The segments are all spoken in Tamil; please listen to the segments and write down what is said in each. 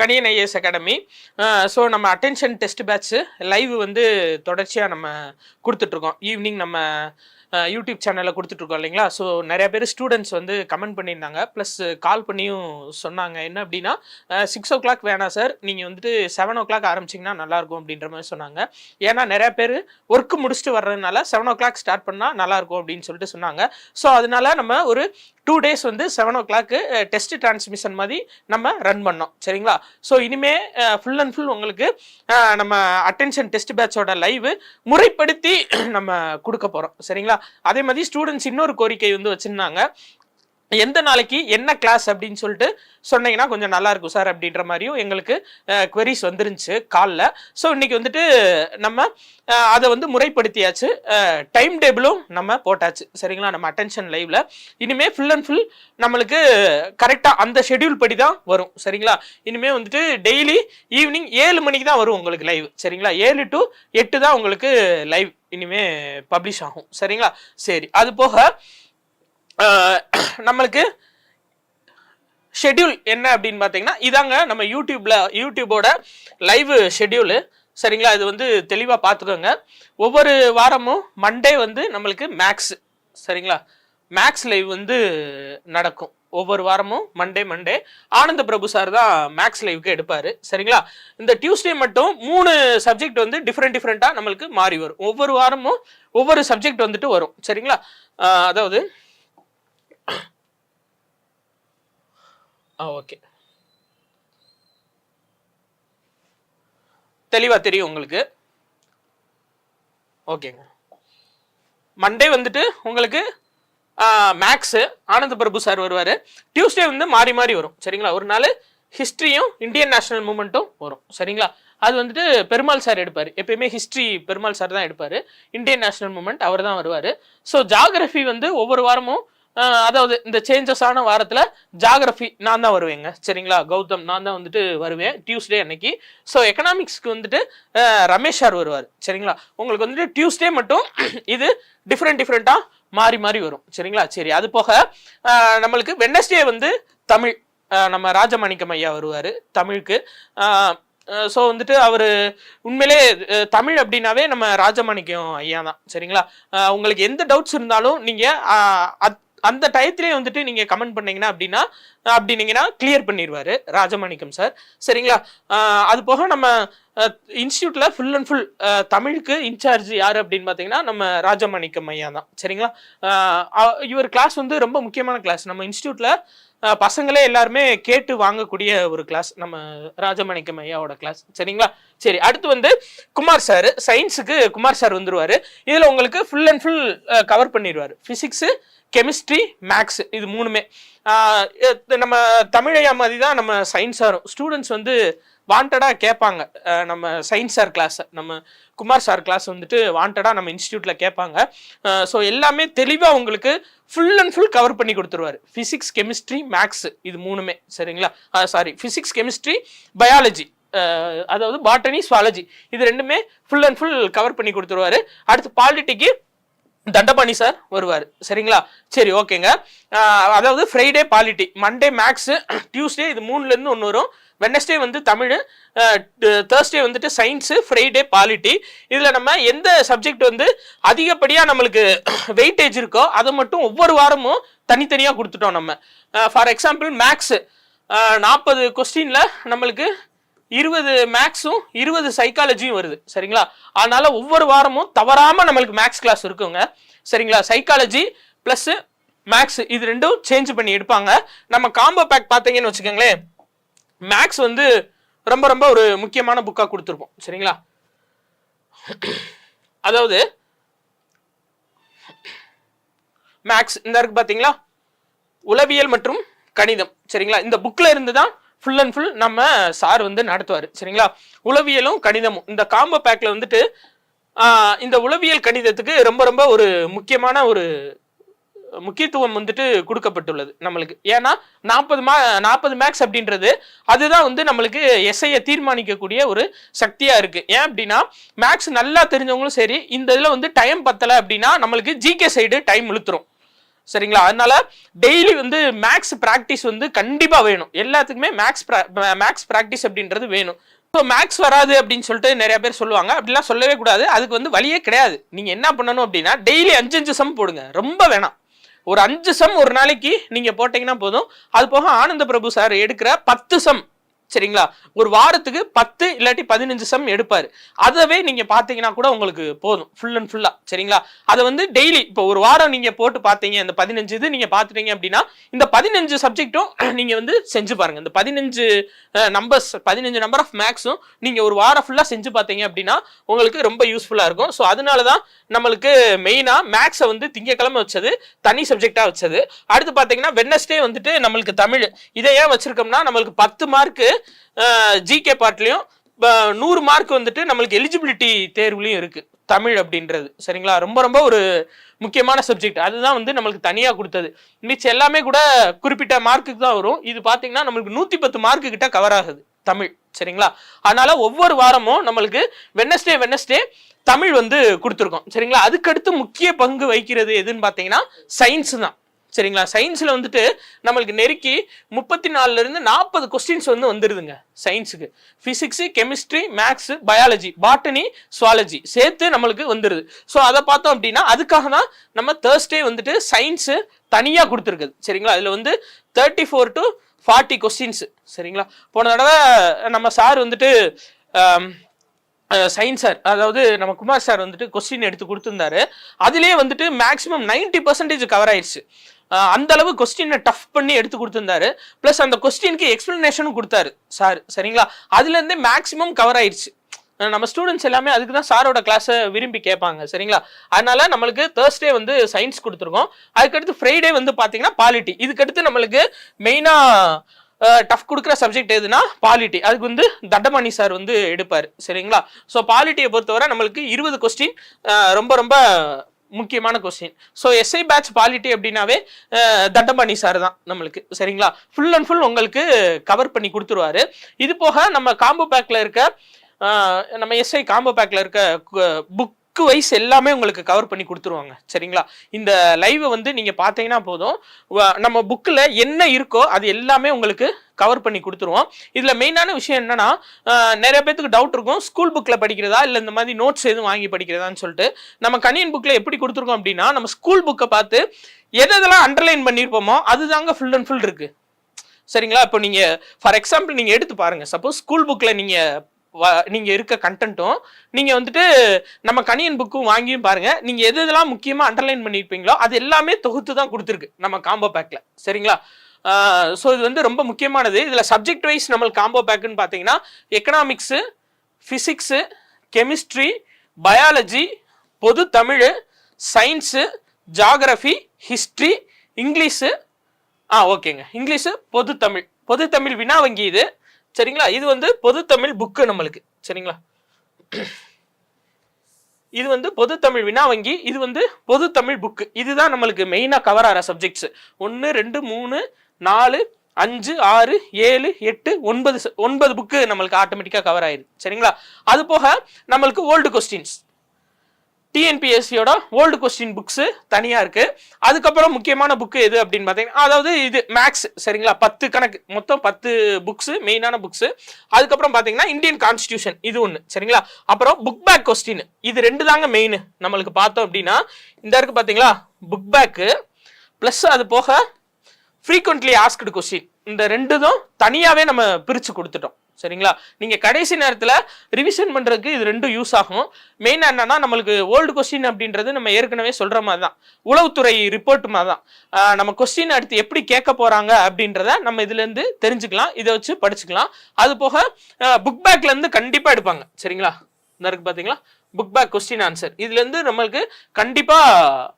Kaniyan IAS academy. ஸோ நம்ம அட்டென்ஷன் டெஸ்ட் பேட்ச் லைவ் வந்து தொடர்ச்சியாக நம்ம கொடுத்துட்ருக்கோம். ஈவினிங் நம்ம யூடியூப் சேனலில் கொடுத்துட்ருக்கோம் இல்லைங்களா? ஸோ நிறையா பேர் ஸ்டூடெண்ட்ஸ் வந்து கமெண்ட் பண்ணியிருந்தாங்க. ப்ளஸ் கால் பண்ணியும் சொன்னாங்க. என்ன அப்படின்னா சிக்ஸ் ஓ கிளாக் வேணாம் சார் நீங்கள் வந்துட்டு செவன் ஓ கிளாக் ஆரம்பிச்சிங்கன்னா நல்லாயிருக்கும் அப்படின்ற மாதிரி சொன்னாங்க. ஏன்னா நிறைய பேர் ஒர்க்கு முடிச்சுட்டு வர்றதுனால செவன் ஓ கிளாக் ஸ்டார்ட் பண்ணால் நல்லாயிருக்கும் அப்படின்னு சொல்லிட்டு சொன்னாங்க. ஸோ அதனால நம்ம ஒரு டூ டேஸ் வந்து செவன் ஓ கிளாக்கு டெஸ்ட் டிரான்ஸ்மிஷன் மாதிரி நம்ம ரன் பண்ணோம். சரிங்களா? ஸோ இனிமே ஃபுல் அண்ட் ஃபுல் உங்களுக்கு uh, நம்ம அட்டென்ஷன் டெஸ்ட் பேட்சோட லைவ் முறைப்படுத்தி நம்ம கொடுக்க போகிறோம் சரிங்களா? அதே மாதிரி ஸ்டூடெண்ட்ஸ் இன்னொரு கோரிக்கை வந்து வச்சுருந்தாங்க. எந்த நாளைக்கு என்ன கிளாஸ் அப்படின்னு சொல்லிட்டு சொன்னீங்கன்னா கொஞ்சம் நல்லா இருக்கும் சார் அப்படின்ற மாதிரியும் எங்களுக்கு குவரிஸ் வந்துருந்துச்சு காலில். ஸோ இன்னைக்கு வந்துட்டு நம்ம அதை வந்து முறைப்படுத்தியாச்சு. டைம் டேபிளும் நம்ம போட்டாச்சு. சரிங்களா? நம்ம அட்டென்ஷன் லைவ்ல இனிமே ஃபுல் அண்ட் ஃபுல் நம்மளுக்கு கரெக்டாக அந்த ஷெட்யூல் படி தான் வரும். சரிங்களா? இனிமே வந்துட்டு டெய்லி ஈவினிங் ஏழு மணிக்கு தான் வரும் உங்களுக்கு லைவ் சரிங்களா? ஏழு டு எட்டு தான் உங்களுக்கு லைவ் இனிமே பப்ளிஷ் ஆகும். சரிங்களா? சரி. அது போக நம்மளுக்கு ஷெட்யூல் என்ன அப்படின்னு பார்த்தீங்கன்னா இதாங்க நம்ம யூடியூப்ல யூடியூபோட லைவ் ஷெட்யூலு சரிங்களா? இது வந்து தெளிவாக பார்த்துக்கோங்க. ஒவ்வொரு வாரமும் மண்டே வந்து நம்மளுக்கு மேக்ஸ் சரிங்களா? மேக்ஸ் லைவ் வந்து நடக்கும். ஒவ்வொரு வாரமும் மண்டே மண்டே ஆனந்த பிரபு சார் தான் மேக்ஸ் லைவுக்கு எடுப்பார். சரிங்களா? இந்த டியூஸ்டே மட்டும் மூணு சப்ஜெக்ட் வந்து டிஃப்ரெண்ட் டிஃப்ரெண்ட்டாக நம்மளுக்கு மாறி வரும். ஒவ்வொரு வாரமும் ஒவ்வொரு சப்ஜெக்ட் வந்துட்டு வரும். சரிங்களா? அதாவது ஆ ஓகே. தெளிவா தெரியும் உங்களுக்கு? ஓகேங்க. மண்டே வந்துட்டு உங்களுக்கு மேக்ஸு ஆனந்த பிரபு சார் வருவார். டியூஸ்டே வந்து மாறி மாறி வரும். சரிங்களா? ஒரு நாள் ஹிஸ்ட்ரியும் இந்தியன் நேஷனல் மூமெண்ட்டும் வரும். சரிங்களா? அது வந்துட்டு பெருமாள் சார் எடுப்பார். எப்பயுமே ஹிஸ்ட்ரி பெருமாள் சார் தான் எடுப்பார். இந்தியன் நேஷனல் மூமெண்ட் அவர் தான் வருவார். ஸோ ஜாகிரஃபி வந்து ஒவ்வொரு வாரமும் அதாவது இந்த சேஞ்சஸான வாரத்தில் ஜாகிரஃபி நான் தான் வருவேங்க. சரிங்களா? கௌதம் நான் தான் வந்துட்டு வருவேன் டியூஸ்டே அன்னைக்கு. ஸோ எக்கனாமிக்ஸ்க்கு வந்துட்டு ரமேஷ் சார் வருவார். சரிங்களா? உங்களுக்கு வந்துட்டு டியூஸ்டே மட்டும் இது டிஃப்ரெண்ட் டிஃப்ரெண்ட்டாக மாறி மாறி வரும். சரிங்களா? சரி அது போக நம்மளுக்கு வெட்னஸ்டே வந்து தமிழ் நம்ம ராஜமாணிக்கம் ஐயா வருவார் தமிழுக்கு. ஸோ வந்துட்டு அவர் உண்மையிலே தமிழ் அப்படின்னாவே நம்ம ராஜமாணிக்கம் ஐயா தான். சரிங்களா? உங்களுக்கு எந்த டவுட்ஸ் இருந்தாலும் நீங்கள் அந்த டயத்திலே வந்துட்டு நீங்கள் கமெண்ட் பண்ணீங்கன்னா அப்படின்னா அப்படின்னீங்கன்னா கிளியர் பண்ணிடுவாரு ராஜமாணிக்கம் சார் சரிங்களா? அது போக நம்ம இன்ஸ்டியூட்டில் ஃபுல் அண்ட் ஃபுல் தமிழுக்கு இன்சார்ஜ் யார் அப்படின்னு பார்த்தீங்கன்னா நம்ம ராஜமாணிக்கம் ஐயா தான். சரிங்களா? இவர் கிளாஸ் வந்து ரொம்ப முக்கியமான கிளாஸ் நம்ம இன்ஸ்டியூட்டில் பசங்களே எல்லாருமே கேட்டு வாங்கக்கூடிய ஒரு கிளாஸ் நம்ம ராஜமாணிக்கம் ஐயாவோட கிளாஸ் சரிங்களா? சரி அடுத்து வந்து குமார் சார் சயின்ஸுக்கு குமார் சார் வந்துருவாரு. இதில் உங்களுக்கு ஃபுல் அண்ட் ஃபுல் கவர் பண்ணிடுவார் ஃபிசிக்ஸு கெமிஸ்ட்ரி மேக்ஸ் இது மூணுமே. நம்ம தமிழையா மாதிரி தான் நம்ம சயின்ஸ் சாரும் ஸ்டூடெண்ட்ஸ் வந்து வாண்டடாக கேட்பாங்க. நம்ம சயின்ஸ் சார் கிளாஸ் நம்ம குமார் சார் கிளாஸ் வந்துட்டு வாண்டடாக நம்ம இன்ஸ்டியூட்டில் கேட்பாங்க. ஸோ எல்லாமே தெளிவாக உங்களுக்கு ஃபுல் அண்ட் ஃபுல் கவர் பண்ணி கொடுத்துருவாரு. ஃபிசிக்ஸ் கெமிஸ்ட்ரி மேக்ஸ் இது மூணுமே. சரிங்களா? சாரி ஃபிசிக்ஸ் கெமிஸ்ட்ரி பயாலஜி அதாவது பாட்டனி சுவாலஜி இது ரெண்டுமே ஃபுல் அண்ட் ஃபுல் கவர் பண்ணி கொடுத்துருவாரு. அடுத்து பாலிட்டிக்கு தண்டபாணி சார் வருவார். சரிங்களா? சரி ஓகேங்க. அதாவது Friday polity Monday maths Tuesday இது மூணுலேருந்து ஒன்று வரும். வெனஸ்டே வந்து தமிழ் தேர்ஸ்டே வந்துட்டு சயின்ஸு ஃப்ரைடே பாலிட்டி இதில் நம்ம எந்த சப்ஜெக்ட் வந்து அதிகப்படியாக நம்மளுக்கு வெயிட்டேஜ் இருக்கோ அதை மட்டும் ஒவ்வொரு வாரமும் தனித்தனியாக கொடுத்துட்டோம் நம்ம. ஃபார் எக்ஸாம்பிள் மேக்ஸு நாற்பது கொஸ்டினில் நம்மளுக்கு இருபது மேக்ஸும் இருபது சைக்காலஜியும் வருது. சரிங்களா? அதனால ஒவ்வொரு வாரமும் தவறாம நம்மளுக்கு மேக்ஸ் கிளாஸ் இருக்குங்க. சரிங்களா? சைக்காலஜி பிளஸ் மேக்ஸ் இது ரெண்டும் சேஞ்ச் பண்ணி எடுப்பாங்க. நம்ம காம்போ பேக் பார்த்தீங்கன்னு வச்சுக்கோங்களேன். மேக்ஸ் வந்து ரொம்ப ரொம்ப ஒரு முக்கியமான புக்காக கொடுத்துருப்போம். சரிங்களா? அதாவது மேக்ஸ் இந்த இருக்கு பார்த்தீங்களா? உளவியல் மற்றும் கணிதம். சரிங்களா? இந்த புக்கில் இருந்து தான் ஃபுல் அண்ட் ஃபுல் நம்ம சார் வந்து நடத்துவார். சரிங்களா? உளவியலும் கணிதமும். இந்த காம்போ பேக்கில் வந்துட்டு இந்த உளவியல் கணிதத்துக்கு ரொம்ப ரொம்ப ஒரு முக்கியமான ஒரு முக்கியத்துவம் வந்துட்டு கொடுக்கப்பட்டுள்ளது நம்மளுக்கு. ஏன்னா நாற்பது மா நாற்பது மேக்ஸ் அப்படின்றது அதுதான் வந்து நம்மளுக்கு எஸ்ஐயை தீர்மானிக்கக்கூடிய ஒரு சக்தியாக இருக்குது ஏன் அப்படின்னா மேக்ஸ் நல்லா தெரிஞ்சவங்களும் சரி இந்த இதில் வந்து டைம் பத்தலை அப்படின்னா நம்மளுக்கு ஜிகே சைடு டைம் இழுத்துரும். சரிங்களா? அதனால டெய்லி வந்து மேக்ஸ் ப்ராக்டிஸ் வந்து கண்டிப்பாக வேணும். எல்லாத்துக்குமே மேக்ஸ் மேக்ஸ் ப்ராக்டிஸ் அப்படின்றது வேணும். ஸோ மேக்ஸ் வராது அப்படின்னு சொல்லிட்டு நிறைய பேர் சொல்லுவாங்க. அப்படிலாம் சொல்லவே கூடாது. அதுக்கு வந்து வழியே கிடையாது. நீங்கள் என்ன பண்ணணும் அப்படின்னா டெய்லி அஞ்சு அஞ்சு சம் போடுங்க. ரொம்ப வேணாம். ஒரு அஞ்சு சம் ஒரு நாளைக்கு நீங்கள் போட்டிங்கன்னா போதும். அது போக ஆனந்த பிரபு சார் எடுக்கிற பத்து சம் சரிங்களா? ஒரு வாரத்துக்கு பத்து இல்லாட்டி பதினஞ்சு சம் எடுப்பாரு. அதவே நீங்க பாத்தீங்கன்னா கூட உங்களுக்கு போதும். ஃபுல் அண்ட் ஃபுல்லா சரிங்களா? அதை வந்து டெய்லி இப்போ ஒரு வாரம் நீங்க போட்டு பார்த்தீங்க இந்த பதினஞ்சு இது நீங்க பாத்துட்டீங்க அப்படின்னா இந்த பதினஞ்சு சப்ஜெக்ட்டும் நீங்க வந்து செஞ்சு பாருங்க. இந்த பதினஞ்சு நம்பர்ஸ் பதினஞ்சு நம்பர் ஆஃப் மேக்ஸும் நீங்க ஒரு வாரம் ஃபுல்லா செஞ்சு பார்த்தீங்க அப்படின்னா உங்களுக்கு ரொம்ப யூஸ்ஃபுல்லா இருக்கும். ஸோ அதனால தான் நம்மளுக்கு மெயினா மேக்ஸை வந்து திங்கக்கிழமை வச்சது தனி சப்ஜெக்டா வச்சது. அடுத்து பாத்தீங்கன்னா வெட்னஸ்டே வந்துட்டு நம்மளுக்கு தமிழ். இதை ஏன் வச்சிருக்கோம்னா நம்மளுக்கு பத்து மார்க்கு ஜிகே பாட்லையும் நூறு மார்க் வந்துட்டு நம்மளுக்கு எலிஜிபிலிட்டி தேர்வுலையும் இருக்கு. தமிழ் அப்படின்றது. சரிங்களா? ரொம்ப ரொம்ப ஒரு முக்கியமான சப்ஜெக்ட் அதுதான் வந்து நம்மளுக்கு தனியாக கொடுத்தது. மிச்சம் எல்லாமே கூட குறிப்பிட்ட மார்க்குக்கு தான் வரும். இது பார்த்தீங்கன்னா நம்மளுக்கு நூற்றி பத்து மார்க்கு கிட்ட கவர் ஆகுது தமிழ். சரிங்களா? அதனால ஒவ்வொரு வாரமும் நம்மளுக்கு வெனஸ்டே வெனஸ்டே தமிழ் வந்து கொடுத்துருக்கோம். சரிங்களா? அதுக்கடுத்து முக்கிய பங்கு வகிக்கிறது எதுன்னு பார்த்தீங்கன்னா சயின்ஸ் தான். சரிங்களா? சயின்ஸில் வந்துட்டு நம்மளுக்கு நெருக்கி முப்பத்தி நாலுலேருந்து நாற்பது கொஸ்டின்ஸ் வந்து வந்துடுதுங்க சயின்ஸுக்கு physics chemistry maths biology botany zoology சேர்த்து நம்மளுக்கு வந்துடுது ஸோ அதை பார்த்தோம் அப்படின்னா அதுக்காக தான் நம்ம தேர்ஸ்டே வந்துட்டு சயின்ஸு தனியாக கொடுத்துருக்குது. சரிங்களா? அதில் வந்து thirty four to forty questions சரிங்களா? போன தடவை நம்ம சார் வந்துட்டு சயின்ஸ் சார் அதாவது நம்ம குமார் சார் வந்துட்டு கொஸ்டின் எடுத்து கொடுத்துருந்தாரு. அதுலேயே வந்துட்டு மேக்ஸிமம் நைன்டி பர்சன்டேஜ் கவர் ஆயிடுச்சு அந்த அளவு கொஸ்டினை டஃப் பண்ணி எடுத்து கொடுத்துருந்தாரு. ப்ளஸ் அந்த கொஸ்டினுக்கு எக்ஸ்பிளனேஷனும் கொடுத்தாரு. சார் சரிங்களா? அதுலேருந்தே மேக்ஸிமம் கவர் ஆயிடுச்சு நம்ம ஸ்டூடெண்ட்ஸ் எல்லாமே அதுக்கு தான் சாரோட கிளாஸை விரும்பி கேட்பாங்க சரிங்களா? அதனால நம்மளுக்கு தேர்ஸ்டே வந்து சயின்ஸ் கொடுத்துருக்கோம். அதுக்கடுத்து ஃப்ரைடே வந்து பார்த்தீங்கன்னா பாலிட்டி இதுக்கடுத்து நம்மளுக்கு மெயினாக டஃப் கொடுக்குற சப்ஜெக்ட் எதுனா பாலிட்டி அதுக்கு வந்து தட்டமணி சார் வந்து எடுப்பார் சரிங்களா? ஸோ பாலிட்டியை பொறுத்தவரை நம்மளுக்கு இருபது கொஸ்டின் ரொம்ப ரொம்ப முக்கியமான question so SI batch polity அப்படின்னாவே அஹ், சார் தான் நம்மளுக்கு. சரிங்களா? ஃபுல் அண்ட் ஃபுல் உங்களுக்கு கவர் பண்ணி கொடுத்துருவாரு. இது போக நம்ம காம்போ பேக்கில் இருக்க நம்ம எஸ்ஐ காம்போ பேக்கில் இருக்க புக் வைஸ் எல்லாமே உங்களுக்கு கவர் பண்ணி கொடுத்துருவாங்க. சரிங்களா? இந்த லைவை வந்து நீங்கள் பார்த்தீங்கன்னா போதும். நம்ம புக்கில் என்ன இருக்கோ அது எல்லாமே உங்களுக்கு கவர் பண்ணி கொடுத்துருவோம். இதில் மெயினான விஷயம் என்னன்னா நிறைய பேத்துக்கு டவுட் இருக்கும். ஸ்கூல் புக்கில் படிக்கிறதா? இல்லை இந்த மாதிரி நோட்ஸ் எதுவும் வாங்கி படிக்கிறதான்னு சொல்லிட்டு நம்ம கணியன் புக்கில் எப்படி கொடுத்துருக்கோம் அப்படின்னா நம்ம ஸ்கூல் புக்கை பார்த்து எதெல்லாம் அண்டர்லைன் பண்ணியிருப்போமோ அதுதாங்க ஃபுல் அண்ட் ஃபுல் இருக்குது சரிங்களா? இப்போ நீங்கள் ஃபார் எக்ஸாம்பிள் நீங்கள் எடுத்து பாருங்க. சப்போஸ் ஸ்கூல் புக்கில் நீங்கள் நீங்க இருக்க கண்டென்ட்டும் நீங்க வந்துட்டு நம்ம கணியன் புக்கும் வாங்கியும் பாருங்க. நீங்க எது எதெல்லாம் முக்கியமா அண்டர்லைன் பண்ணியிருப்பீங்களோ அது எல்லாமே தொகுத்து தான் கொடுத்துருக்கு நம்ம காம்போ பேக்ல சரிங்களா? ஸோ இது வந்து ரொம்ப முக்கியமானது. இதில் சப்ஜெக்ட் வைஸ் நம்மளுக்கு காம்போ பேக்குன்னு பார்த்தீங்கன்னா எக்கனாமிக்ஸு ஃபிசிக்ஸு கெமிஸ்ட்ரி பயாலஜி பொது Tamil science geography history English ஆ ஓகேங்க. இங்கிலீஷு பொது தமிழ். பொது தமிழ் வினா வங்கி இது. சரிங்களா? இது வந்து பொது தமிழ் புக்கு நம்மளுக்கு. சரிங்களா? இது வந்து பொது தமிழ் வினா வங்கி இது வந்து பொது தமிழ் புக்கு இதுதான் நம்மளுக்கு மெயினாக கவர் ஆகிற சப்ஜெக்ட்ஸ் ஒன்று ரெண்டு மூணு நாலு அஞ்சு ஆறு ஏழு எட்டு ஒன்பது ச- ஒன்பது புக்கு நம்மளுக்கு ஆட்டோமேட்டிக்காக கவர் ஆயிடுது சரிங்களா? அது போக நம்மளுக்கு ஓல்டு கொஸ்டின்ஸ் டிஎன்பிஎஸ்சியோட ஓல்டு கொஸ்டின் புக்ஸு தனியாக இருக்குது அதுக்கப்புறம் முக்கியமான புக்கு எது அப்படின்னு பார்த்தீங்கன்னா அதாவது இது மேக்ஸ் சரிங்களா? பத்து கணக்கு மொத்தம் பத்து புக்ஸு மெயினான புக்ஸு அதுக்கப்புறம் பார்த்தீங்கன்னா இந்தியன் கான்ஸ்டியூஷன் இது ஒன்று சரிங்களா? அப்புறம் புக் பேக் கொஸ்டின் இது ரெண்டு தாங்க மெயின் நம்மளுக்கு பார்த்தோம் அப்படின்னா இந்த இருக்கு பார்த்தீங்களா? புக் பேக்கு ப்ளஸ் அது போக ஃப்ரீக்வெண்ட்லி ஆஸ்க்டு கொஸ்டின் இந்த ரெண்டுதும் தனியாகவே நம்ம பிரித்து கொடுத்துட்டோம். சரிங்களா? நீங்கள் கடைசி நேரத்தில் ரிவிஷன் பண்ணுறதுக்கு இது ரெண்டும் யூஸ் ஆகும். மெயினாக என்னன்னா நம்மளுக்கு ஓல்டு கொஸ்டின் அப்படின்றது நம்ம ஏற்கனவே சொல்கிற மாதிரி தான் உளவுத்துறை ரிப்போர்ட் மாதிரி தான் நம்ம கொஸ்டின் அடுத்து எப்படி கேட்க போகிறாங்க அப்படின்றத நம்ம இதுலேருந்து தெரிஞ்சுக்கலாம். இதை வச்சு படிச்சுக்கலாம். அது போக புக் பேக்லேருந்து கண்டிப்பாக எடுப்பாங்க. சரிங்களா? இந்த இருக்கு பார்த்தீங்களா புக் பேக் கொஸ்டின் ஆன்சர் இதுலேருந்து நம்மளுக்கு கண்டிப்பாக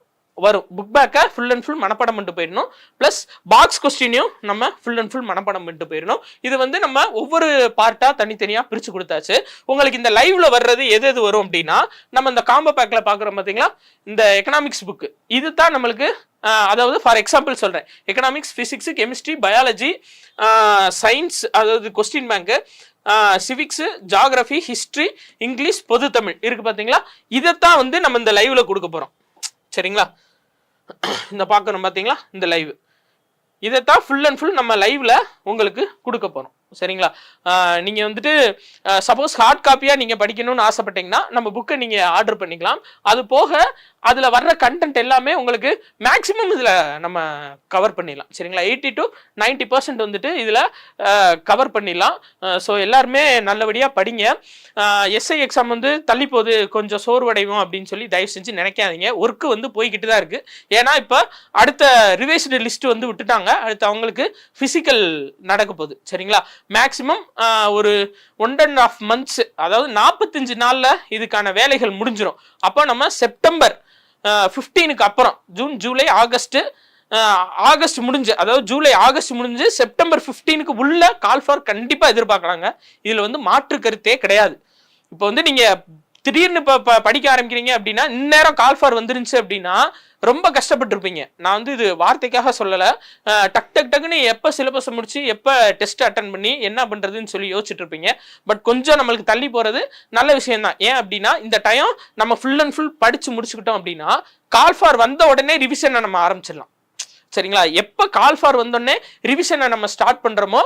வரும். புக் பேக்கை ஃபுல் அண்ட் ஃபுல் மனப்பாடம் பண்ணிட்டு போயிடணும். ப்ளஸ் பாக்ஸ் கொஸ்டினையும் நம்ம ஃபுல் அண்ட் ஃபுல் மனப்பாடம் பண்ணிட்டு போயிடணும். இது வந்து நம்ம ஒவ்வொரு பார்ட்டாக தனித்தனியாக பிரித்து கொடுத்தாச்சு. உங்களுக்கு இந்த லைவ்ல வர்றது எது எது வரும் அப்படின்னா நம்ம இந்த காம்போ பேக்கில் பார்க்குறோம் பார்த்தீங்களா இந்த எக்கனாமிக்ஸ் புக்கு இது தான் நம்மளுக்கு அதாவது ஃபார் எக்ஸாம்பிள் சொல்கிறேன் economics physics chemistry biology science அதாவது question bank civics geography history English பொது தமிழ் இருக்குது பார்த்தீங்களா இதைத்தான் வந்து நம்ம இந்த லைவில் கொடுக்க போகிறோம் சரிங்களா? இந்த பார்க்கணும் பார்த்தீங்களா இந்த லைவ் இதைத்தான் ஃபுல் அண்ட் ஃபுல் நம்ம லைவ்ல உங்களுக்கு கொடுக்க போகிறோம் சரிங்களா? நீங்கள் நீங்க வந்துட்டு சப்போஸ் ஹார்ட் காப்பியா நீங்க படிக்கணும்னு ஆசைப்பட்டீங்கன்னா நம்ம புக்கை நீங்க ஆர்டர் பண்ணிக்கலாம். அது போக அதுல வர்ற கண்டென்ட் எல்லாமே உங்களுக்கு மேக்ஸிமம் இதுல நம்ம கவர் பண்ணிடலாம். சரிங்களா? எயிட்டி டு 90% பர்சன்ட் வந்துட்டு இதுல கவர் பண்ணிடலாம். ஸோ எல்லாருமே நல்லபடியா படிங்க. எஸ்ஐ எக்ஸாம் வந்து தள்ளி போகுது கொஞ்சம் சோர்வடைவோம் அப்படின்னு சொல்லி தயவு செஞ்சு நினைக்காதீங்க. ஒர்க்கு வந்து போய்கிட்டு தான் இருக்கு. ஏன்னா இப்போ அடுத்த ரிவைஸ்டு லிஸ்ட் வந்து விட்டுட்டாங்க. அடுத்து அவங்களுக்கு ஃபிசிக்கல் நடக்க போகுது. சரிங்களா? மேக்ஸிமம் ஒரு ஒன் அண்ட் ஆஃப் மந்த்ஸ் அதாவது நாற்பத்தஞ்சு நாளில் இதுக்கான வேலைகள் முடிஞ்சிடும் அப்போ நம்ம செப்டம்பர் ஃபிஃப்டீனுக்கு அப்புறம் ஜூன் ஜூலை ஆகஸ்ட் ஆகஸ்ட் முடிஞ்சு அதாவது ஜூலை ஆகஸ்ட் முடிஞ்சு செப்டம்பர் ஃபிஃப்டீனுக்கு உள்ள கால் ஃபார் கண்டிப்பாக எதிர்பார்க்கலாங்க இதில் வந்து மாற்று கருத்தே கிடையாது. இப்போ வந்து நீங்கள் திடீர்னு இப்போ படிக்க ஆரம்பிக்கிறீங்க அப்படின்னா இந்நேரம் கால் ஃபார் வந்துருந்துச்சு அப்படின்னா ரொம்ப கஷ்டப்பட்டிருப்பீங்க. நான் வந்து இது வார்த்தைக்காக சொல்லலை. டக் டக் டக்குன்னு எப்போ சிலபஸை முடிச்சு எப்போ டெஸ்ட் அட்டன் பண்ணி என்ன பண்ணுறதுன்னு சொல்லி யோசிச்சுட்டு இருப்பீங்க பட் கொஞ்சம் நம்மளுக்கு தள்ளி போகிறது நல்ல விஷயம் தான் ஏன் அப்படின்னா இந்த டைம் நம்ம ஃபுல் அண்ட் ஃபுல் படித்து முடிச்சுக்கிட்டோம் அப்படின்னா கால் ஃபார் வந்த உடனே ரிவிஷனை நம்ம ஆரம்பிச்சிடலாம். சரிங்களா? எப்போ கால் ஃபார் வந்தோடனே ரிவிஷனை நம்ம ஸ்டார்ட் பண்ணுறோமோ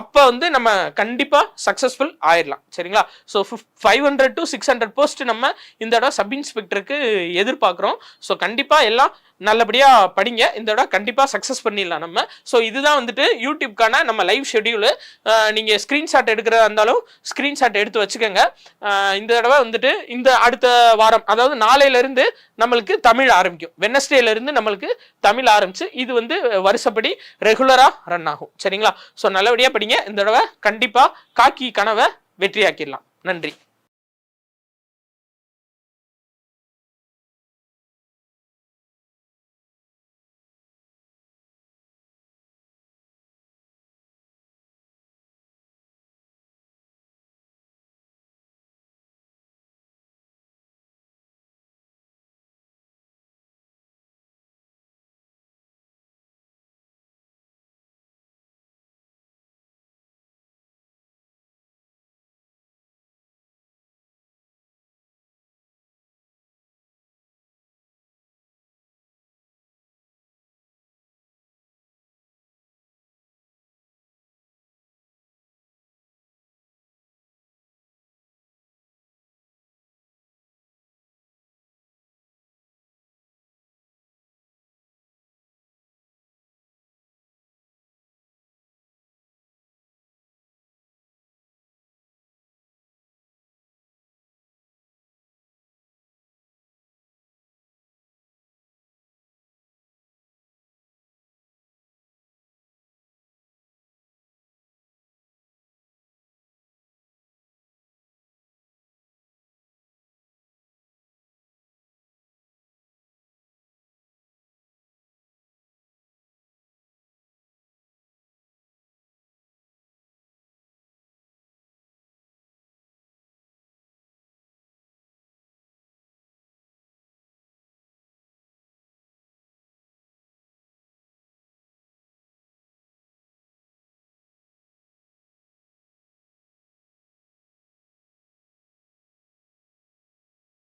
அப்போ வந்து நம்ம கண்டிப்பாக சக்ஸஸ்ஃபுல் ஆயிடலாம். சரிங்களா? So five hundred to six hundred post நம்ம இந்த இடம் சப் இன்ஸ்பெக்டருக்கு எதிர்பார்க்குறோம். ஸோ கண்டிப்பாக எல்லாம் நல்லபடியாக படிங்க. இந்த இடம் கண்டிப்பாக சக்ஸஸ் பண்ணிடலாம் நம்ம. ஸோ இதுதான் வந்துட்டு யூடியூப்க்கான நம்ம லைவ் ஷெடியூலு நீங்கள் ஸ்க்ரீன்ஷாட் எடுக்கிறதா இருந்தாலும் ஸ்க்ரீன்ஷாட் எடுத்து வச்சுக்கோங்க. இந்த தடவை வந்துட்டு இந்த அடுத்த வாரம் அதாவது நாளையிலேருந்து நம்மளுக்கு தமிழ் ஆரம்பிக்கும். வெனஸ்டேலேருந்து நம்மளுக்கு தமிழ் ஆரம்பிச்சு இது வந்து வருஷப்படி ரெகுலராக ரன் ஆகும். சரிங்களா? ஸோ நல்லபடியாக படிங்க. இந்த தடவை கண்டிப்பாக காக்கி கனவை வெற்றியாக்கிடலாம். நன்றி.